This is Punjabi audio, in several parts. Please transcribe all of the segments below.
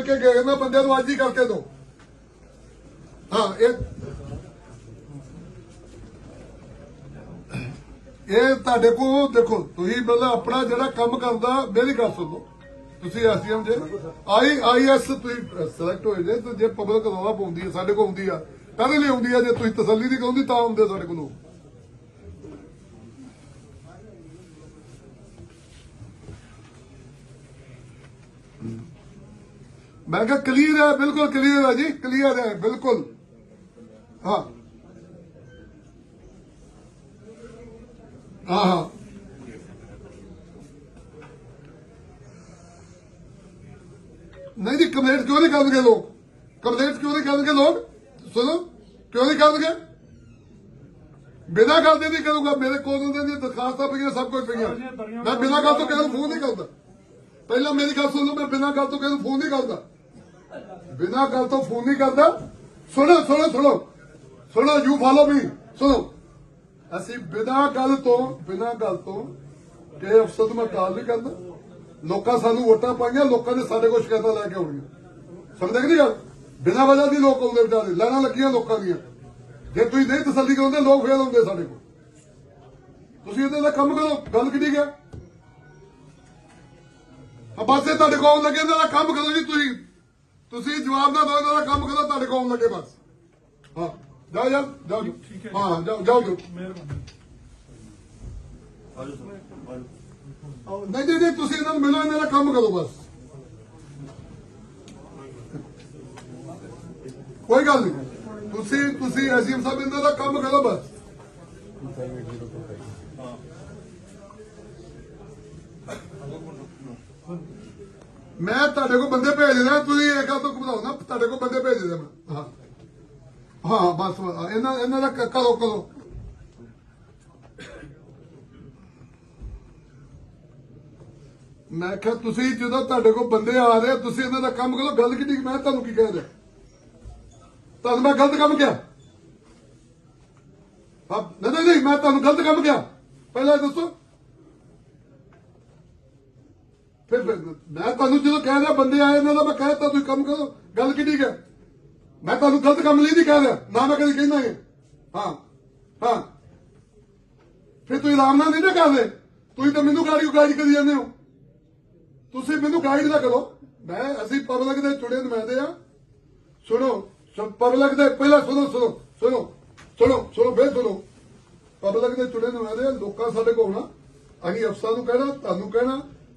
ਕਰਕੇ ਗਏ ਨਾ ਬੰਦਿਆਂ ਨੂੰ ਅੱਜ ਹੀ ਕਰਕੇ ਦੋ। ਹਾਂ, ਇਹ ਇਹ ਤੁਹਾਡੇ ਕੋਲ, ਦੇਖੋ, ਤੁਸੀਂ ਮਤਲਬ ਆਪਣਾ ਜਿਹੜਾ ਕੰਮ ਕਰਦਾ, ਮੇਰੀ ਗੱਲ ਸੁਣੋ ਤੁਸੀਂ ਐਸਡੀਐਮ ਜੇ, ਆਈ ਆਈਐਸ ਤੁਸੀਂ ਸਿਲੈਕਟ ਹੋਏ ਜੇ, ਤੇ ਜੇ ਪਬਲਿਕ ਰੌਲਾ ਪਾਉਂਦੀ ਹੈ, ਸਾਡੇ ਕੋਲ ਆਉਂਦੀ ਆ ਕਾਹਦੇ ਲਈ ਆਉਂਦੀ ਆ, ਜੇ ਤੁਸੀਂ ਤਸੱਲੀ ਦੀ ਕਹੋਂਦੀ ਤਾਂ ਆਉਂਦੇ ਸਾਡੇ ਕੋਲ। ਲੋਕ। ਮੈਂ ਕਿਹਾ ਕਲੀਅਰ ਹੈ ਬਿਲਕੁਲ ਕਲੀਅਰ ਹੈ ਜੀ ਕਲੀਅਰ ਹੈ ਬਿਲਕੁਲ ਹਾਂ ਹਾਂ ਹਾਂ ਨਹੀਂ ਜੀ ਕੰਪਲੇਂਟ ਕਿਉਂ ਨਹੀਂ ਕਰਨਗੇ ਲੋਕ ਕੰਪਲੇਂਟ ਕਿਉਂ ਨਹੀਂ ਕਰਨਗੇ ਲੋਕ ਸੁਣੋ ਕਿਉਂ ਨਹੀਂ ਕਰਨਗੇ ਬਿਨਾਂ ਗੱਲ ਦੇ ਨਹੀਂ ਕਰੂੰਗਾ ਮੇਰੇ ਕੋਲ ਉਹਨਾਂ ਦੀਆਂ ਦਰਖਾਸਤਾਂ ਪਈਆਂ ਸਭ ਕੁਝ ਪਈਆਂ ਮੈਂ ਬਿਨਾਂ ਗੱਲ ਤੋਂ ਕਿਸੇ ਨੂੰ ਫੋਨ ਨਹੀਂ ਕਰਦਾ ਪਹਿਲਾਂ ਮੇਰੀ ਗੱਲ ਸੁਣ ਲਓ ਮੈਂ ਬਿਨਾਂ ਗੱਲ ਬਿਨਾਂ ਗੱਲ ਤੋਂ ਫੋਨ ਨਹੀਂ ਕਰਦਾ। ਸੁਣੋ ਸੁਣੋ ਸੁਣੋ। ਸੁਣੋ ਯੂ ਫਾਲੋ ਮੀ ਸੁਣੋ। ਅਸੀਂ ਬਿਨਾਂ ਗੱਲ ਤੋਂ, ਬਿਨਾਂ ਗੱਲ ਤੋਂ ਕਿ ਅਫਸਰ ਨੂੰ ਮੈਂ ਕਾਲ ਨਹੀਂ ਕਰਦਾ। ਲੋਕਾਂ ਸਾਨੂੰ ਵੋਟਾਂ ਪਾਈਆਂ, ਲੋਕਾਂ ਨੇ ਸਾਡੇ ਕੋਲ ਸ਼ਿਕਾਇਤਾਂ ਲੈ ਕੇ ਆਉਣੀਆਂ। ਸਮਝਦੇ ਕਿ ਨਹੀਂ ਗੱਲ? ਬਿਨਾਂ ਵਜ੍ਹਾ ਦੀ ਲੋਕ ਆਉਂਦੇ ਵਿਚਾਰੇ ਲੈਣਾ ਲੱਗੀਆਂ ਲੋਕਾਂ ਦੀਆਂ। ਜੇ ਤੁਸੀਂ ਨਹੀਂ ਤਸੱਲੀ ਕਰਾਉਂਦੇ, ਲੋਕ ਫੇਲ ਆਉਂਦੇ ਸਾਡੇ ਕੋਲ। ਤੁਸੀਂ ਇਹਦੇ ਦਾ ਕੰਮ ਕਰੋ, ਗੱਲ ਕਿੱਡੀ ਗਿਆ ਆ? ਬਸ ਇਹ ਤੁਹਾਡੇ ਕੋਲ ਆਉਣ ਲੱਗੇ, ਇਹਨਾਂ ਦਾ ਕੰਮ ਕਰੋ ਜੀ ਤੁਸੀਂ। ਤੁਸੀਂ ਜਵਾਬ ਨਾ ਦਿਓ ਇਹਨਾਂ ਦਾ ਕੰਮ ਕਰੋ ਤੁਹਾਡੇ ਕੋਲ ਆਉਣ ਲੱਗੇ ਬਸ। ਹਾਂ ਜਾਓ ਜਾਓ ਜਾਓ ਜਾਓ। ਹਾਂ ਜਾਓ ਜਾਓ ਜਾਓ। ਨਹੀਂ ਨਹੀਂ ਨਹੀਂ ਤੁਸੀਂ ਇਹਨਾਂ ਨੂੰ ਮਿਲੋ ਇਹਨਾਂ ਦਾ ਕੰਮ ਕਰੋ ਬਸ। ਕੋਈ ਗੱਲ ਨਹੀਂ। ਤੁਸੀਂ ਤੁਸੀਂ ਐਸਐਮ ਸਾਹਿਬ ਇਹਨਾਂ ਦਾ ਕੰਮ ਕਰੋ ਬਸ। ਮੈਂ ਤੁਹਾਡੇ ਕੋਲ ਬੰਦੇ ਭੇਜ ਦੇਣਾ ਤੁਸੀਂ ਇਹ ਗੱਲ ਤੋਂ ਘਬਰਾਓ ਨਾ, ਤੁਹਾਡੇ ਕੋਲ ਬੰਦੇ ਭੇਜ ਦੇਣਾ ਮੈਂ। ਹਾਂ। ਹਾਂ, ਬਸ ਇਹਨਾਂ ਇਹਨਾਂ ਦਾ ਕਰੋ ਕਰੋ। ਮੈਂ ਕਿਹਾ, ਤੁਸੀਂ ਜਦੋਂ ਤੁਹਾਡੇ ਕੋਲ ਬੰਦੇ ਆ ਰਹੇ, ਤੁਸੀਂ ਇਹਨਾਂ ਦਾ ਕੰਮ ਕਰੋ, ਗੱਲ ਕਿੱਡੀ ਮੈਂ ਤੁਹਾਨੂੰ ਕੀ ਕਹਿ ਰਿਹਾ? ਤੁਹਾਨੂੰ ਮੈਂ ਗਲਤ ਕੰਮ ਕਿਹਾ? ਹਾਂ, ਨਹੀਂ ਨਹੀਂ ਮੈਂ ਤੁਹਾਨੂੰ ਗਲਤ ਕੰਮ ਕਿਹਾ। ਪਹਿਲਾਂ ਦੱਸੋ। ਫਿਰ ਫਿਰ ਮੈਂ ਤੁਹਾਨੂੰ ਜਦੋਂ ਕਹਿ ਰਿਹਾ ਬੰਦੇ ਆਏ ਇਹਨਾਂ ਦਾ ਮੈਂ ਕਹਿ ਤਾ ਤੁਸੀਂ ਕੰਮ ਕਰੋ। ਗੱਲ ਕਿੱਡੀ ਹੈ? ਮੈਂ ਤੁਹਾਨੂੰ ਗਲਤ ਕੰਮ ਲਈ ਨਹੀਂ ਕਹਿ ਰਿਹਾ ਨਾ ਮੈਂ ਕਦੀ ਕਹਿੰਦਾ ਹਾਂ। ਹਾਂ ਫਿਰ ਤੁਸੀਂ ਆਰਾਮ ਨਾਲ ਨਹੀਂ ਨਾ ਕਰਦੇ। ਤੁਸੀਂ ਤਾਂ ਮੈਨੂੰ ਗਾੜੀ ਗਾਈਡ ਕਰੀ ਜਾਂਦੇ ਹੋ। ਤੁਸੀਂ ਮੈਨੂੰ ਗਾਈਡ ਨਾ ਕਰੋ। ਮੈਂ ਅਸੀਂ ਪਬਲਿਕ ਦੇ ਚੁਣੇ ਨੁਮਾਇੰਦੇ ਆ ਸੁਣੋ ਪਬਲਿਕ ਦੇ ਪਹਿਲਾਂ ਸੁਣੋ ਸੁਣੋ ਸੁਣੋ। ਸੁਣੋ ਸੁਣੋ ਫੇਰ ਸੁਣੋ। ਪਬਲਿਕ ਦੇ ਚੁਣੇ ਨੁਮਾਇੰਦੇ ਆ, ਲੋਕਾਂ ਸਾਡੇ ਕੋਲ ਆਉਣਾ ਅਸੀਂ ਅਫਸਰਾਂ ਨੂੰ ਕਹਿਣਾ ਤੁਹਾਨੂੰ ਕਹਿਣਾ।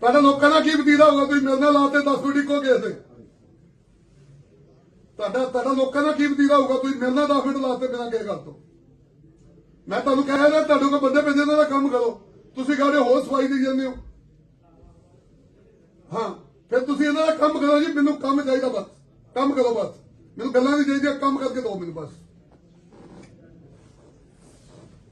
ਤੁਹਾਡਾ ਲੋਕਾਂ ਦਾ ਕੀ ਬਤੀਰਾ ਹੋਗਾ ਤੁਸੀਂ ਮੇਰੇ ਨਾਲ ਲਾਤੇ 10 ਮਿੰਟ ਇੱਕੋ ਗਏ ਤੇ ਤੁਹਾਡਾ ਤੁਹਾਡਾ ਲੋਕਾਂ ਦਾ ਕੀ ਬਤੀਰਾ ਹੋਊਗਾ? ਤੁਸੀਂ ਮੇਰੇ ਨਾਲ 10 ਮਿੰਟ ਲਾਤੇ ਬਿਨਾਂ ਕਿਸੇ ਗੱਲ ਤੋਂ। ਮੈਂ ਤੁਹਾਨੂੰ ਕਹਿ ਰਿਹਾ, ਤੁਹਾਡੇ ਕੋਲ ਬੰਦੇ ਭੇਜੇ ਇਹਨਾਂ ਦਾ ਕੰਮ ਕਰੋ। ਤੁਸੀਂ ਕਹਿੰਦੇ ਹੋਰ ਸਫ਼ਾਈ ਦੇ ਜਾਂਦੇ ਹੋ। ਹਾਂ, ਫਿਰ ਤੁਸੀਂ ਇਹਨਾਂ ਦਾ ਕੰਮ ਕਰੋ ਜੀ, ਮੈਨੂੰ ਕੰਮ ਚਾਹੀਦਾ ਬਸ। ਕੰਮ ਕਰੋ ਬਸ। ਮੈਨੂੰ ਗੱਲਾਂ ਨਹੀਂ ਚਾਹੀਦੀਆਂ, ਕੰਮ ਕਰਕੇ ਦਿਓ ਮੈਨੂੰ ਬਸ।